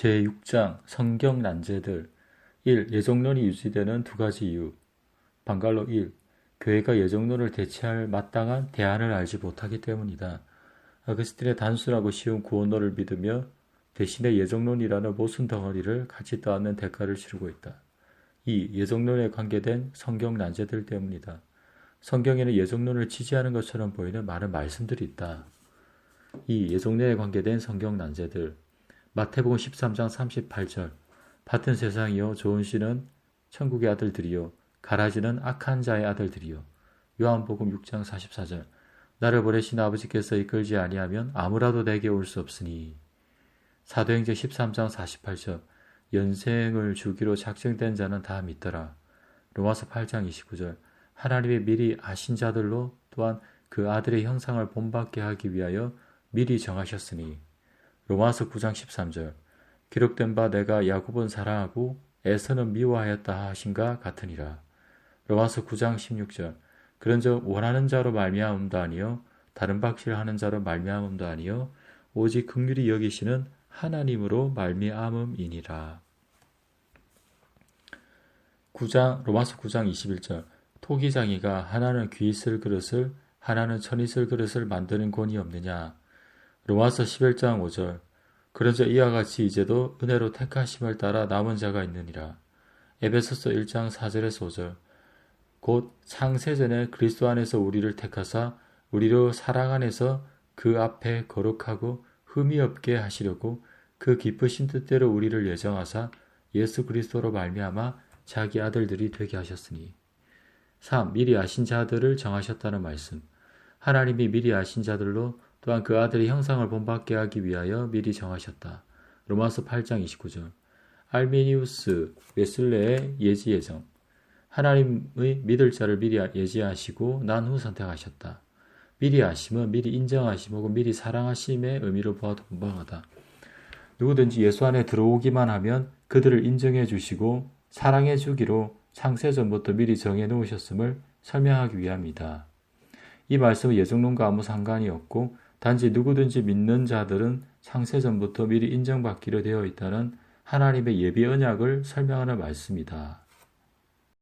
제6장 성경 난제들 1. 예정론이 유지되는 두 가지 이유 방갈로 1. 교회가 예정론을 대체할 마땅한 대안을 알지 못하기 때문이다. 아그스틴의 단순하고 쉬운 구원론을 믿으며 대신에 예정론이라는 모순 덩어리를 같이 떠안는 대가를 치르고 있다. 2. 예정론에 관계된 성경 난제들 때문이다. 성경에는 예정론을 지지하는 것처럼 보이는 많은 말씀들이 있다. 2. 예정론에 관계된 성경 난제들 마태복음 13장 38절. 같은 세상이요 좋은 씨는 천국의 아들들이요 가라지는 악한 자의 아들들이요. 요한복음 6장 44절. 나를 보내신 아버지께서 이끌지 아니하면 아무라도 내게 올 수 없으니. 사도행전 13장 48절. 연생을 주기로 작정된 자는 다 믿더라. 로마서 8장 29절. 하나님의 미리 아신 자들로 또한 그 아들의 형상을 본받게 하기 위하여 미리 정하셨으니 로마서 9장 13절 기록된 바 내가 야곱은 사랑하고 에서는 미워하였다 하신가 같으니라. 로마서 9장 16절 그런즉 원하는 자로 말미암음도 아니요 다른 박실하는 자로 말미암음도 아니요 오직 극률이 여기시는 하나님으로 말미암음이니라. 9장 로마서 9장 21절 토기장이가 하나는 귀 있을 그릇을 하나는 천 있을 그릇을 만드는 권이 없느냐 로마서 11장 5절 그러자 이와 같이 이제도 은혜로 택하심을 따라 남은 자가 있느니라. 에베소서 1장 4절에서 5절 곧 창세전에 그리스도 안에서 우리를 택하사 우리로 사랑 안에서 그 앞에 거룩하고 흠이 없게 하시려고 그 기쁘신 뜻대로 우리를 예정하사 예수 그리스도로 말미암아 자기 아들들이 되게 하셨으니 3. 미리 아신 자들을 정하셨다는 말씀 하나님이 미리 아신 자들로 또한 그 아들의 형상을 본받게 하기 위하여 미리 정하셨다. 로마서 8장 29절 알메니우스 웨슬레의 예지 예정 하나님의 믿을 자를 미리 예지하시고 난 후 선택하셨다. 미리 아심은 미리 인정하심 혹은 미리 사랑하심의 의미로 보아도 무방하다. 누구든지 예수 안에 들어오기만 하면 그들을 인정해 주시고 사랑해 주기로 창세전부터 미리 정해 놓으셨음을 설명하기 위함이다. 이 말씀은 예정론과 아무 상관이 없고 단지 누구든지 믿는 자들은 창세전부터 미리 인정받기로 되어 있다는 하나님의 예비 언약을 설명하는 말씀이다.